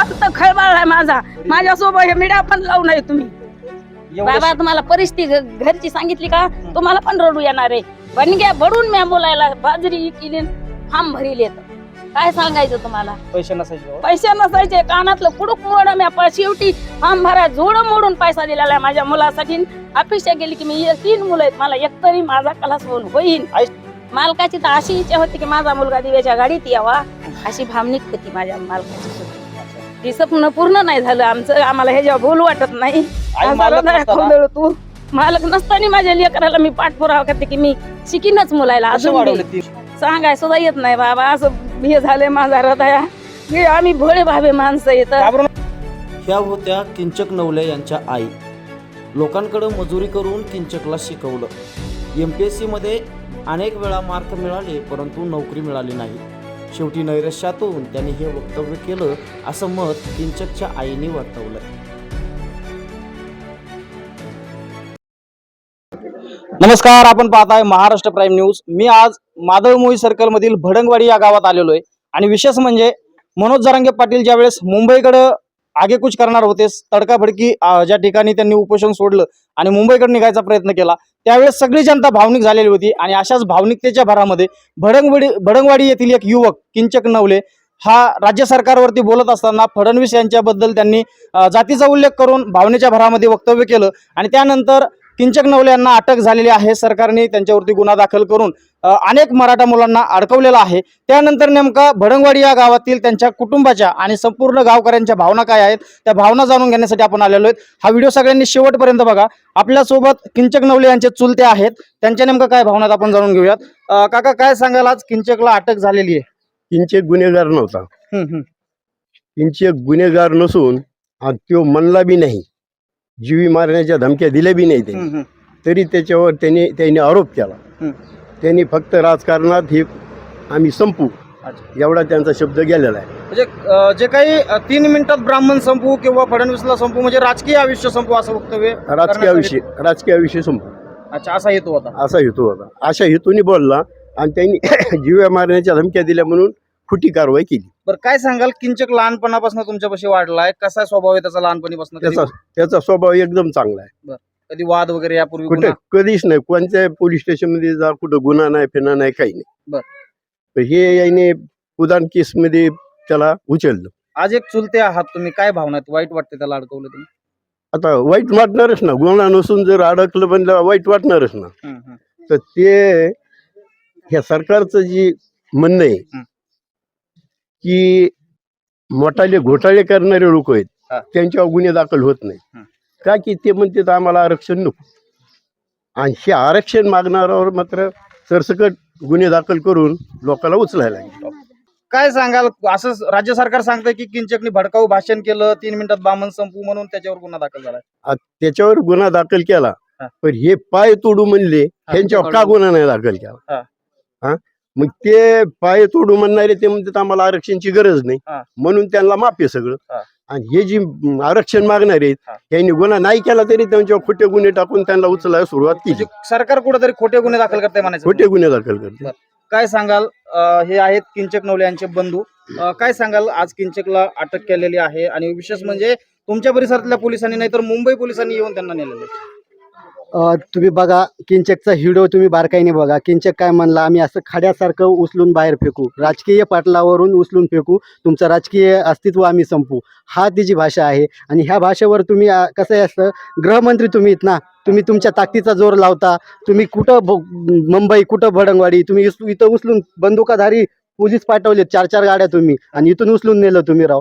अंत खळबाळलाय माझा. माझ्यासोबत हे मीडिया पण लावू नये तुम्ही. बाबा तुम्हाला परिस्थिती घ- घरची सांगितली का? तुम्हाला पण रडू येणार आहे. बनग्या बडून म्या बोलायला बाजरी केली फार्म भरील येत. काय सांगायचं तुम्हाला? पैसे नसायचे. पैसे नसायचे कानातलं कुडूक मोड म्या प- शेवटी फार्म भरा जोड मोडून पैसा दिलेला आहे माझ्या मुलासाठी. अपेक्षा केली की मी हे तीन मुलं आहेत. मला एकतरी माझा क्लास होऊन होईल आई- मालकाची तर अशी इच्छा होती की माझा मुलगा दिव्याच्या गाडीत यावा. अशी भावनिक होती माझ्या मालकाची सुद्धा. ती स्वप्न पूर्ण नाही झालं. आमचं आम्हाला ह्याच्यावर बोलू वाटत नाही. तू. मालक नसताना माझ्या लेकराला मी पाठपुरावा करते की मी शिकीनच मुलायला अजून सांगाय सुद्धा येत नाही बाबा. असं हे झालंय माझा हृदया. हे आम्ही भोळे भावे माणसं येत ह्या होत्या किंचक नवले यांच्या आई. लोकांकडं मजुरी करून किंचकला शिकवलं. एम पी एस सीमध्ये अनेक वेळा मार्क मिळाले परंतु नोकरी मिळाली नाही. शेवटी नैराश्यातून त्यांनी हे वक्तव्य केलं असं मत किंचकच्या आईने वर्तवलं नमस्कार आपण पाहताय महाराष्ट्र प्राईम न्यूज. मी आज माधव मोही सर्कल मधील भडंगवाडी या गावात आलेलो आहे. आणि विशेष म्हणजे मनोज जरांगे पाटील ज्यावेळेस मुंबईकडं आगेकूच करणार होते. तडकाफडकी ज्या ठिकाणी त्यांनी उपोषण सोडलं आणि मुंबईकडे निघायचा प्रयत्न केला त्यावेळेस सगळी जनता भावनिक झालेली होती आणि अशाच भावनिकतेच्या भरामध्ये भडंगवाडी भडंगवाडी येथील एक युवक किंचक नवले हा राज्य सरकारवरती बोलत असताना फडणवीस यांच्याबद्दल त्यांनी जातीचा उल्लेख करून भावनेच्या भरामध्ये वक्तव्य केलं आणि त्यानंतर किंचक नवले यांना अटक झालेली आहे. सरकारने त्यांच्यावरती गुन्हा दाखल करून अनेक मराठा मुलांना अडकवलेला आहे. त्यानंतर नेमका भडंगवाडी या गावातील त्यांच्या कुटुंबाच्या आणि संपूर्ण गावकऱ्यांच्या भावना काय आहेत त्या भावना जाणून घेण्यासाठी आपण आलेलो आहेत. हा व्हिडिओ सगळ्यांनी शेवटपर्यंत बघा. आपल्यासोबत किंचक नवले यांचे चुलते आहेत. त्यांच्या नेमकं काय भावना आहेत आपण जाणून घेऊयात. काका काय सांगाल आज? किंचकला अटक झालेली आहे. किंचित गुन्हेगार नव्हता. किंचित गुन्हेगार नसून तो म्हणला बी नाही. जीवी मारण्याच्या धमक्या दिल्या बी नाही त्यांनी. हम्म. तरी त्याच्यावर त्यांनी त्यांनी आरोप केला. हम्म. त्यांनी फक्त राजकारणात हे आम्ही संपू अच्छा. एवढा त्यांचा शब्द गेलेला आहे. म्हणजे अ, जे काही अ, तीन मिनिटात ब्राह्मण संपू किंवा फडणवीसला संपू म्हणजे राजकीय आयुष्य संपू असं वक्तव्य राजकीय विषय राजकीय विषय संपू अच्छा असा हेतू होता. असा हेतू होता. अशा हेतूने बोलला आणि त्यांनी जीव्या मारण्याच्या धमक्या दिल्या म्हणून खोटी कारवाई केली. बरं काय सांगाल? किंचक लहानपणापासून तुमच्यापाशी वाढलाय. कसा स्वभाव आहे त्याचा लहानपणीपासून? त्याचा त्याचा स्वभाव एकदम चांगला आहे. कधी वाद वगैरे यापूर्वी कुठे? गुन्हा? कधीच नाही. कोणत्या पोलीस स्टेशनमध्ये जा कुठं गुन्हा नाही फिना नाही काही नाही. बर. तर हे याने उदान केस मध्ये त्याला उचललं. आज एक चुलते आहात तुम्ही. काय भावना आहेत? वाईट वाटते त्याला अडकवलं तुम्ही? आता वाईट वाटणारच ना. गुन्हा नसून जर अडकलं म्हणलं वाईट वाटणारच ना. तर ते ह्या सरकारचं जी म्हणणं आहे. की मोठाले घोटाळे करणारे लोक आहेत. त्यांच्यावर गुन्हे दाखल होत नाही. का की ते म्हणतात आम्हाला आरक्षण नको. आणि हे आरक्षण मागणाऱ्यावर मात्र सरसकट गुन्हे दाखल करून लोकांना उचलायला लागले. काय सांगाल? असं राज्य सरकार सांगतंय की किंचकनी भडकाऊ भाषण केलं तीन मिनिटात बामण संपू म्हणून त्याच्यावर गुन्हा दाखल झाला. त्याच्यावर गुन्हा दाखल केला. पण हे पाय तोडू म्हणले त्यांच्यावर का गुन्हा नाही दाखल केला? हा. मग ते पाय तोडू म्हणणारे ते म्हणतात आम्हाला आरक्षणची गरज नाही. हा. म्हणून त्यांना माफ आहे सगळं. हा. आणि हे जी म, आरक्षण मागणारे आहेत. त्यांनी गुन्हा नाही केला तरी त्यांच्यावर खोटे गुन्हे टाकून त्यांना उचलायला सुरुवात म्हणजे केली सरकार कुठेतरी खोटे गुन्हे दाखल करते म्हणायचं खोटे गुन्हे दाखल करते काय सांगाल? अं, हे आहेत किंचक नवले यांचे बंधू. अं, काय सांगाल? आज किंचकला अटक केलेली आहे आणि विशेष म्हणजे तुमच्या परिसरातल्या पोलिसांनी नाही तर मुंबई पोलिसांनी येऊन त्यांना नेलेले तुम्ही बघा किंचकचा हिडो तुम्ही बारकाईने बघा. किंचक काय म्हणला आम्ही असं खड्यासारखं उचलून बाहेर फेकू. राजकीय पाटलावरून उचलून फेकू. तुमचं राजकीय अस्तित्व आम्ही संपू हा तिची भाषा आहे. आणि ह्या भाषेवर तुम्ही कसं आहे असतं गृहमंत्री तुम्ही ना तुम्ही तुमच्या ताकदीचा जोर लावता. तुम्ही कुठं भ- मुंबई कुठं भडंगवाडी तुम्ही इथं उचलून बंदुकाधारी पोलीस पाठवले चार चार गाड्या तुम्ही. आणि इथून उचलून नेलं तुम्ही राव.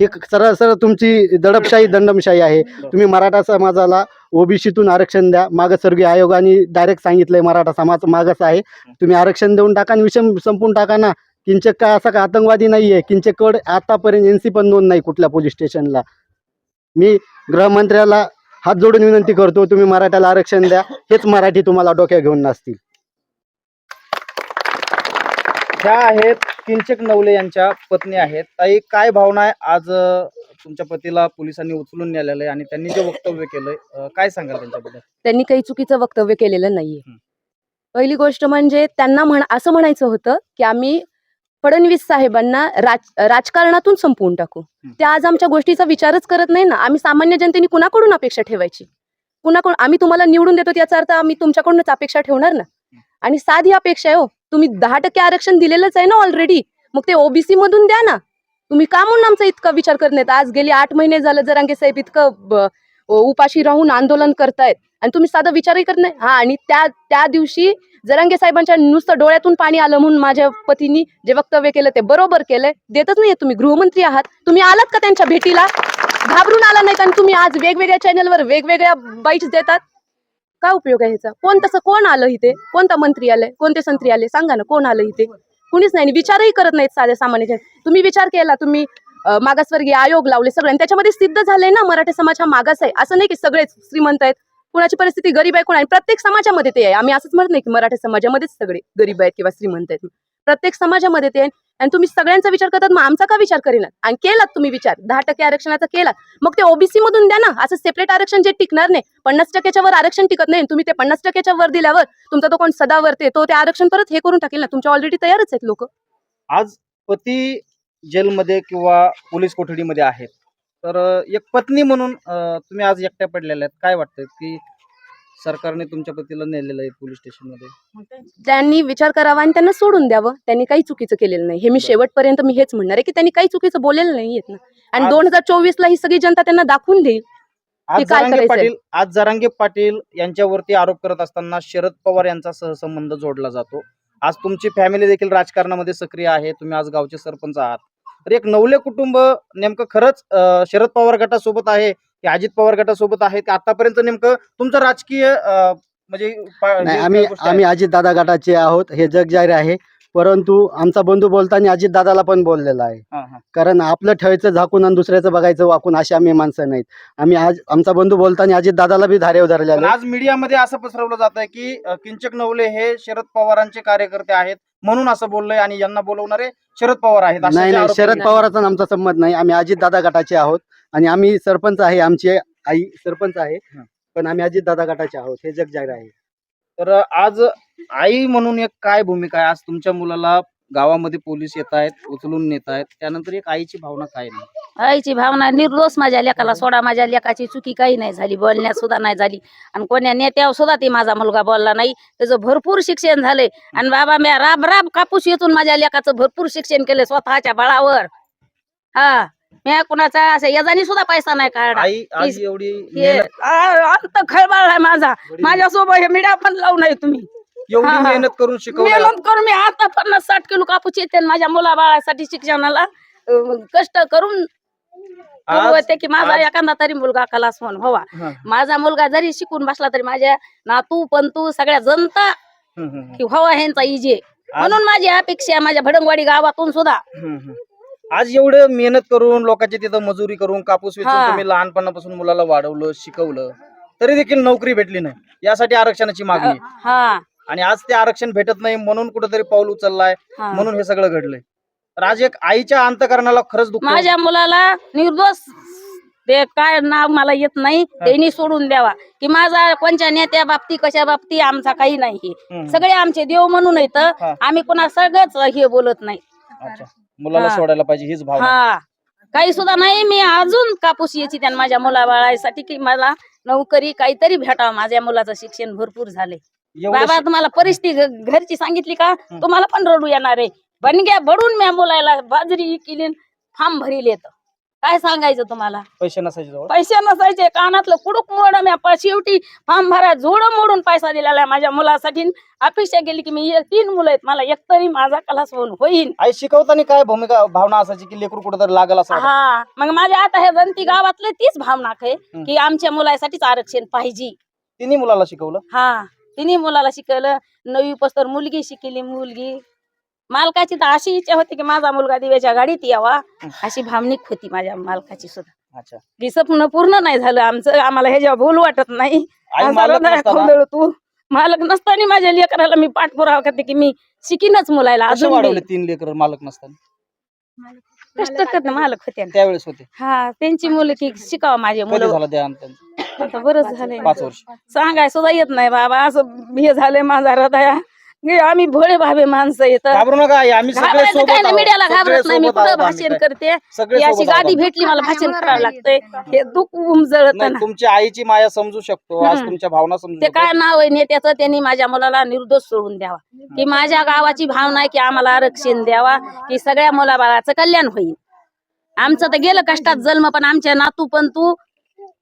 हे क- सरळ सरळ तुमची दडपशाही दंडमशाही आहे. तुम्ही मराठा समाजाला ओबीसीतून आरक्षण द्या. मागासवर्गीय आयोगाने डायरेक्ट सांगितलंय मराठा समाज मागास आहे. तुम्ही आरक्षण देऊन टाका आणि विषम संपून टाका ना. किंचक काय असा का आतंकवादी नाही आहे आतापर्यंत एन सी पण नोंद नाही कुठल्या पोलीस स्टेशनला मी गृहमंत्र्याला हात जोडून विनंती करतो तुम्ही मराठ्याला आरक्षण द्या. हेच मराठी तुम्हाला डोक्या घेऊन नसतील ह्या आहेत किंचक नवले यांच्या पत्नी आहेत. ताई काय भावना आहे? आज तुमच्या पतीला पोलिसांनी उचलून नेलेलं आहे आणि त्यांनी जे वक्तव्य केलंय काय सांगाल त्यांच्याबद्दल? त्यांनी काही चुकीचं वक्तव्य केलेलं नाहीये. पहिली गोष्ट म्हणजे त्यांना म्हण असं म्हणायचं होतं की आम्ही फडणवीस साहेबांना राज राजकारणातून संपवून टाकू. ते आज आमच्या गोष्टीचा विचारच करत नाही ना. आम्ही सामान्य जनतेने कुणाकडून अपेक्षा ठेवायची? कुणाकडून आम्ही तुम्हाला निवडून देतो याचा अर्थ आम्ही तुमच्याकडूनच अपेक्षा ठेवणार ना? आणि साधी अपेक्षा आहे हो. तुम्ही दहा टक्के आरक्षण दिलेलंच आहे ना ऑलरेडी मग ते ओबीसी मधून द्या ना. तुम्ही का म्हणून आमचा इतका विचार करत आज गेली आठ महिने झालं जरांगे साहेब इतकं उपाशी राहून आंदोलन करतायत आणि तुम्ही साधा विचारही करत नाही. हा आणि त्या त्या दिवशी जरांगे साहेबांच्या नुसतं डोळ्यातून पाणी आलं म्हणून माझ्या पतीनी जे वक्तव्य केलं ते बरोबर केलंय. देतच नाहीये तुम्ही. गृहमंत्री आहात. तुम्ही आलात का त्यांच्या भेटीला? घाबरून आला नाही आणि तुम्ही आज वेगवेगळ्या चॅनलवर वेगवेगळ्या बाईट्स देतात. काय उपयोग आहे ह्याचा? कोण तसं कोण आलं इथे? कोणता मंत्री आलाय? कोणते संत्री आले? सांगा ना कोण आलं इथे? कुणीच नाही विचारही करत नाहीत साध्या सामान्य तुम्ही विचार केला तुम्ही मागासवर्गीय आयोग लावले सगळे त्याच्यामध्ये सिद्ध झालंय ना मराठी समाज हा मागास आहे. असं नाही की सगळेच श्रीमंत आहेत. कुणाची परिस्थिती गरीब आहे कोण आहे प्रत्येक समाजामध्ये ते आहे. आम्ही असंच म्हणत नाही की मराठी समाजामध्येच सगळे गरीब आहेत किंवा श्रीमंत आहेत. प्रत्येक समाजामध्ये ते आणि तुम्ही सगळ्यांचा विचार करतात मग आमचा का विचार करेनात आणि केलात तुम्ही विचार. दहा टक्के आरक्षणाचा केलात मग ते ओबीसी मधून द्या ना. असं सेपरेट आरक्षण जे टिकणार नाही पन्नास टक्क्याच्या वर आरक्षण टिकत नाही तुम्ही ते पन्नास टक्क्याच्या वर दिल्यावर तुमचा तो कोण सदावरते तो ते आरक्षण परत हे करून टाकेल ना? तुमच्या ऑलरेडी तयारच आहेत लोक. आज पती जेलमध्ये किंवा पोलीस कोठडीमध्ये आहेत. तर एक पत्नी म्हणून तुम्ही आज एकट्या पडलेल्या आहेत. काय वाटतं की सरकारने तुमच्या पतीला नेलेलं आहे पोलीस स्टेशनमध्ये? त्यांनी विचार करावा आणि त्यांना सोडून द्यावं. त्यांनी काही चुकीचं केलेलं नाही. हे मी शेवटपर्यंत मी हेच म्हणणार आहे की त्यांनी काही चुकीचं बोललेलं नाही ना. आणि आज- दोन हजार चोवीस ला ही सगळी जनता त्यांना दाखवून देईल आज की काय जरांगे करायचंय? पाटील आज जरांगे पाटील यांच्यावरती आरोप करत असताना शरद पवार यांचा सहसंबंध जोडला जातो. आज तुमची फॅमिली देखील राजकारणामध्ये सक्रिय आहे. तुम्ही आज गावचे सरपंच आहात. तर एक नवले कुटुंब नेमकं खरंच अ, शरद पवार गटासोबत आहे. की अजित पवार गटासोबत आहे की आतापर्यंत नेमकं तुमचं राजकीय म्हणजे नाही आम्ही आहेत. आम्ही अजितदादा गटाचे आहोत. हे जग जाहीर आहे. परंतु आमचा बंधू बोलताना अजितदादाला पण बोललेला आहे. हा, हा. कारण आपलं ठेवायचं झाकून आणि दुसऱ्याचं बघायचं वाकून अशी आम्ही माणसं नाहीत. आम्ही आज आमचा बंधू बोलताना अजितदादाला बी धारेव पण धरलेला आज मीडियामध्ये असं पसरवलं जात आहे की अ, किंचक नवले हे शरद पवारांचे कार्यकर्ते आहेत म्हणून असं बोललंय आणि यांना बोलवणारे शरद पवार आहेत. असे नाही जे नाही. आरोप शरद. पवाराचा आमचा संमत नाही. आम्ही अजितदादा गटाचे आहोत. आणि आम्ही सरपंच आहे आमची आई सरपंच आहे. पण आम्ही अजितदादा गटाचे आहोत हे जग जाहीर आहे. तर आज आई म्हणून एक काय भूमिका आहे? आज तुमच्या मुलाला गावामध्ये पोलीस येत आहेत उचलून नेत आहेत. त्यानंतर एक आईची भावना काय नाही आईची भावना निर्दोष माझ्या लेकाला सोडा. माझ्या लेकाची चुकी काही नाही झाली बोलण्यात सुद्धा नाही झाली. आणि कोण्या नेत्यावर सुद्धा ते माझा मुलगा बोलला नाही. त्याचं भरपूर शिक्षण झालंय. आणि बाबा मी राब राब कापूस येतून माझ्या लेकाचं भरपूर शिक्षण केलं स्वतःच्या बळावर. हा. मी कुणाचा असं यजानी सुद्धा पैसा नाही काढला आई आज तीस- एवढी हे मेहनत- आ- अंत खळबळ आहे माझा माझ्यासोबत हे मीडिया पण लावू नये तुम्ही एवढी हा, हा. मेहनत करून शिकवलं मेहनत करून मी आता पन्नास साठ किलो कापूस येते आणि माझ्या मुला बाळासाठी शिक्षणाला अं, कष्ट करून आज- होते की माझा आज- एखादा तरी मुलगा कलास म्हणून हवा हा. माझा मुलगा जरी शिकून बसला तरी माझ्या नातू पंतू सगळ्या जनता हम्म, हम्म, हम्म. की व्हावा ह्यांचा इजे म्हणून माझी अपेक्षा आहे माझ्या भडंगवाडी गावातून सुद्धा हम्म, हम्म. आज एवढं मेहनत करून लोकांच्या तिथं मजुरी करून कापूस वेचून हा. तुम्ही लहानपणापासून मुलाला वाढवलं शिकवलं तरी देखील नोकरी भेटली नाही. यासाठी आरक्षणाची मागणी. हा. आणि आज ते आरक्षण भेटत नाही म्हणून कुठेतरी पाऊल उचललाय हा. म्हणून हे सगळं घडलंय. तर आज एक आईच्या अंतकरणाला खरंच दुःख माझ्या मुलाला निर्दोष. ते काय नाव मला येत नाही त्यांनी सोडून द्यावा. की माझा कोणत्या नेत्या बाबती कशा बाबती आमचा काही नाही. हम्म. सगळे आमचे देव म्हणून येत हा. आम्ही कुणा सगळंच हे बोलत नाही. अच्छा. मुलाला हा. सोडायला पाहिजे हीच भावना. हा. काही सुद्धा नाही मी अजून कापूस यायची त्यांना माझ्या मुला बाळासाठी की मला नोकरी काहीतरी भेटावं. माझ्या मुलाचं शिक्षण भरपूर झाले एवढं बाबा तुम्हाला परिस्थिती घ- घरची सांगितली का? तुम्हाला पण रडू येणार आहे. बनग्या बडून म्या मुलाला बाजरी केली फार्म भरील येत. काय सांगायचं तुम्हाला? पैसे नसायचे जवळ. पैसे नसायचे कानातलं कुडूक मोड म्या प- शेवटी फार्म भरा जोड मोडून पैसा दिलेला आहे माझ्या मुलासाठी. अपेक्षा केली की मी हे तीन मुलं आहेत मला एकतरी माझा क्लास होऊन होईल आई शिकवताना काय भूमिका भावना असायची की लेकरू कुठेतरी लागल असं वाटत? हा मग माझ्या आता हे जनती गावातले तीच भावना आहे हम्म. की आमच्या मुलासाठीच आरक्षण पाहिजे. तिन्ही मुलाला शिकवलं? हा तिन्ही मुलाला शिकवलं. नवी पस्तर मुलगी शिकली मुलगी मालकाची तर अशी इच्छा होती की माझा मुलगा दिव्याच्या गाडीत यावा. अशी भावनिक होती माझ्या मालकाची सुद्धा. अच्छा. स्वप्न पूर्ण नाही झालं. आमचं आम्हाला हे जेव्हा बोलू वाटत नाही आई असं मालक हृदयात नसताना? खोदळ तू. मालक नसताना माझ्या लेकराला मी पाठपुरावा करते की मी शिकीनच मुलायला कसे अजून वाढवले बी. तीन लेकर मालक नसताना? कष्ट करते मालक होते ना. त्यावेळेस होते. हा त्यांची मुलं की शिकावं माझे कधी मुलं. झाला देहांत त्यांचं? आता बरंच झालंय. पाच वर्ष. सांगाय सुद्धा येत नाही बाबा. असं हे झालंय माझा हृदया. हे आम्ही भोळे भावे माणसं येतं घाबरू नका आई, आम्ही सगळे घाबरायचं सोबत काय नाही आहोत. मीडियाला सगळे घाबरत नाही मी सोबत कुठं आहोत आम्ही भाषण काय. करते? सगळे ही अशी सोबत आहोत गादी आम्ही. भेटली मला भाषण करावं लागतंय. हे दुःख उमजळत नाही ना. तुमची आईची माया समजू शकतो आज हम्म. तुमच्या भावना समजू ते शकतो. काय नाव आहे नेत्याचं त्यांनी माझ्या मुलाला निर्दोष सोडून द्यावा. की माझ्या गावाची भावना आहे की आम्हाला आरक्षण द्यावा. की सगळ्या मुलाबाळाचं कल्याण होईल. आमचं तर गेलं कष्टात जन्म पण आमच्या नातू पण तू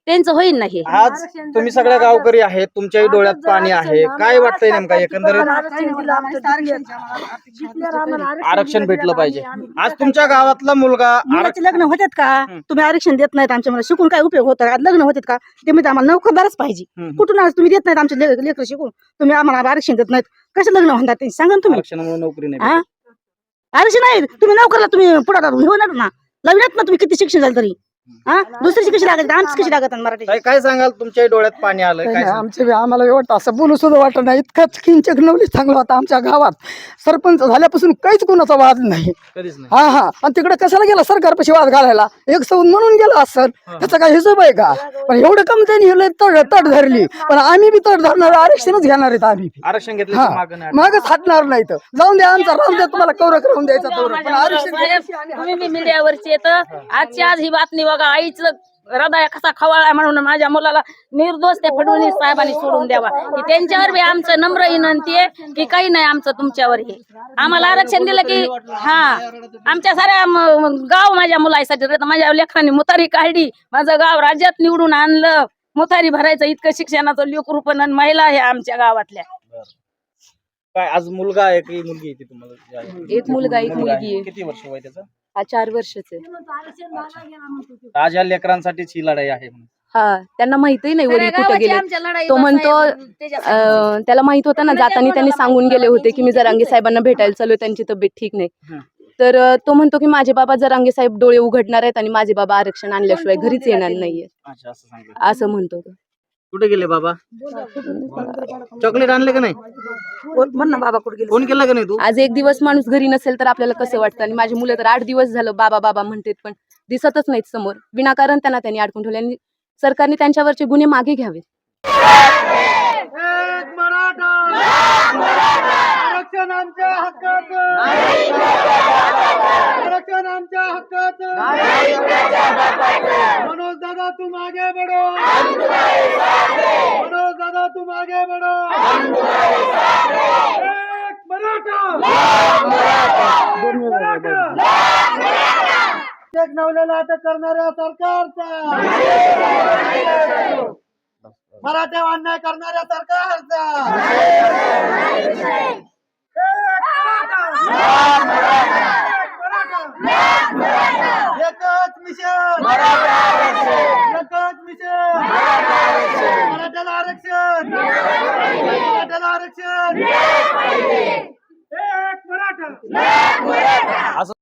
त्यांचं होईल नाही आज तुम्ही सगळ्या गावकरी आहेत तुमच्याही डोळ्यात पाणी आहे. काय वाटतंय नेमका एकंदरीत? आरक्षण भेटलं पाहिजे. आज तुमच्या गावातला मुलगा आरक्षण मुलाचे लग्न होतात का. तुम्ही आरक्षण देत नाहीत आमच्या मला शिकून काय उपयोग होता? लग्न होतात का? ते म्हणजे आम्हाला नोकरदारच पाहिजे. कुठून आज तुम्ही देत नाहीत आमचे लेकरं शिकून? तुम्ही आम्हाला आरक्षण देत नाहीत. कसं लग्न होणार ते सांगा ना तुम्ही. आरक्षणामुळे नोकरी नाही हा? आरक्षण नाही तुम्ही नोकरला तुम्ही पुढे होणार ना. लग्नात ना तुम्ही किती शिक्षण झालं तरी. हा? दुसरीची कशी लागत? आमची कशी लागत मराठी काय सांगाल? तुमच्याही डोळ्यात पाणी आलं काय सांगाल? आमचे आम्हाला एवढं असं बोलू सुद्धा वाटत नाही. इतकंच किंचक नवली चांगला होता आमच्या गावात. सरपंच झाल्यापासून काहीच कोणाचा वाद नाही. कधीच नाही. हा हा. आणि तिकडे कशाला गेला सरकारपाशी वाद घालायला? एक सौन म्हणून गेला सर त्याचा काय हिशोब आहे का? पण एवढं कम त्यांनी हे लय तड तड धरली. पण आम्ही बी तड धरणार. आरक्षणच घेणार आहेत आम्ही बी. आरक्षण घेतल्याच्या हा. मागच हटणार नाही तर जाऊन द्या आमचा राहून द्या तुम्हाला कौरक राहून द्यायचा पण आरक्षण साहेब, तुम्ही मी मीडियावरची येतं. आजची आज ही बातमी बघा आईचं हृदय कसा खवळला म्हणून माझ्या मुलाला निर्दोष त्या फडणवीस साहेबांनी सोडून द्यावा. की त्यांच्यावर बी आमचं नम्र विनंती आहे की काही नाही आमचं तुमच्यावर हे. आम्हाला आरक्षण दिलं की हा आमच्या साऱ्या गाव माझ्या मुलासाठी माझ्या लेकरांनी मुतारी काढली. माझं गाव राज्यात निवडून आणलं. मुतारी भरायचं इतकं शिक्षणाचं लेकरू पण आणि महिला आहे आमच्या गावातल्या. काय आज मुलगा आहे की मुलगी आहे ती तुम्हाला? एक मुलगा एक मुलगा मुलगी आहे. किती वर्ष वय त्याचं? हा चार वर्षाचे. आज या लेकरांसाठीच ही लढाई आहे म्हणून. हा त्यांना माहितही नाही वडील कुठे गेले तो म्हणतो. अं, त्याला माहीत होतं ना जाताना त्यांनी सांगून गेले होते की मी जरांगे साहेबांना भेटायला चालू त्यांची तब्येत ठीक नाही. हं. तर अं, तो म्हणतो की माझे बाबा जरांगे साहेब डोळे उघडणार आहेत आणि माझे बाबा आरक्षण आणल्याशिवाय घरीच येणार नाहीये. अच्छा असं सांगितलं. असं म्हणतो तो. कुठे गेले बाबा? चॉकलेट आणले का नाही? म्हण ना बाबा कुठे गेले. फोन केला का नाही तू? आज एक दिवस माणूस घरी नसेल तर आपल्याला कसं वाटतं? आणि माझी मुलं तर आठ दिवस झालं बाबा बाबा म्हणतात पण दिसतच नाहीत समोर. विनाकारण त्यांना त्यांनी अडकून ठेवले आणि सरकारने त्यांच्यावरचे गुन्हे मागे घ्यावे. आरक्षण आमच्या आरक्षण आमच्या हक्कात मनोज दादा तुम आगे बढ़ो. मनोज दादा तुम आगे बढ़ो. एक मराठा. एक नवल्याला अटक करणाऱ्या सरकारचा. मराठा अन्याय करणाऱ्या सरकारचा. एकच मिशन. एकच मिशन. मराठ्याला आरक्षण. मराठ्याला आरक्षण. एक मराठा.